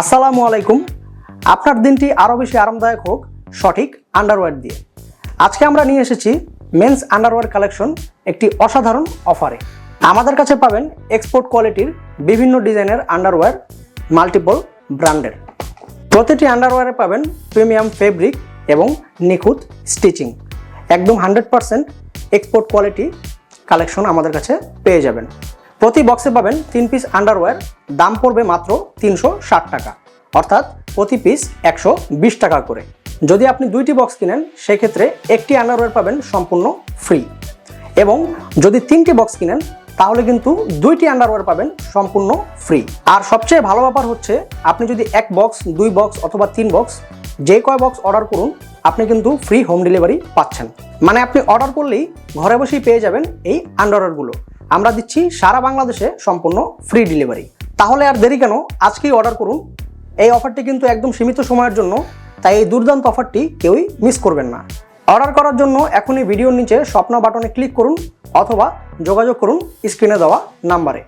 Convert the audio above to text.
আসসালামু আলাইকুম। আপনার দিনটি আরও বেশি আরামদায়ক হোক, সঠিক আন্ডারওয়্যার দিয়ে। আজকে আমরা নিয়ে এসেছি মেন্স আন্ডারওয়্যার কালেকশন একটি অসাধারণ অফারে আমাদের কাছে পাবেন এক্সপোর্ট কোয়ালিটির বিভিন্ন ডিজাইনের আন্ডারওয়্যার মাল্টিপল ব্র্যান্ডের প্রতিটি আন্ডারওয়্যারে পাবেন প্রিমিয়াম ফেব্রিক এবং নিখুঁত স্টিচিং একদম hundred percent export quality collection আমাদের কাছে পেয়ে যাবেন। প্রতি বক্সে পাবেন তিন পিস আন্ডারওয়্যার দাম পড়বে মাত্র তিনশো ষাট টাকা। অর্থাৎ প্রতি পিস একশো বিশ টাকা করে। যদি আপনি দুইটি বক্স কিনেন, সেক্ষেত্রে একটি আন্ডারওয়্যার পাবেন সম্পূর্ণ ফ্রি এবং যদি তিনটি বক্স কিনেন, তাহলে কিন্তু দুইটি আন্ডারওয়্যার পাবেন সম্পূর্ণ ফ্রি আর সবচেয়ে ভালো ব্যাপার হচ্ছে, আপনি যদি এক বক্স দুই বক্স অথবা তিন বক্স যে কয় বক্স অর্ডার করুন, আপনি কিন্তু ফ্রি হোম ডেলিভারি পাচ্ছেন। মানে আপনি অর্ডার করলেই ঘরে বসেই পেয়ে যাবেন এই আন্ডারওয়্যারগুলো আমরা দিচ্ছি সারা বাংলাদেশে সম্পূর্ণ ফ্রি ডেলিভারি তাহলে আর দেরি কেন? আজকেই অর্ডার করুন। এই অফারটি কিন্তু একদম সীমিত সময়ের জন্য, তাই এই দুর্দান্ত অফারটি কেউই মিস করবেন না। অর্ডার করার জন্য এখনই ভিডিওর নিচে স্বপ্ন বাটনে ক্লিক করুন, অথবা যোগাযোগ করুন স্ক্রিনে দেওয়া নাম্বারে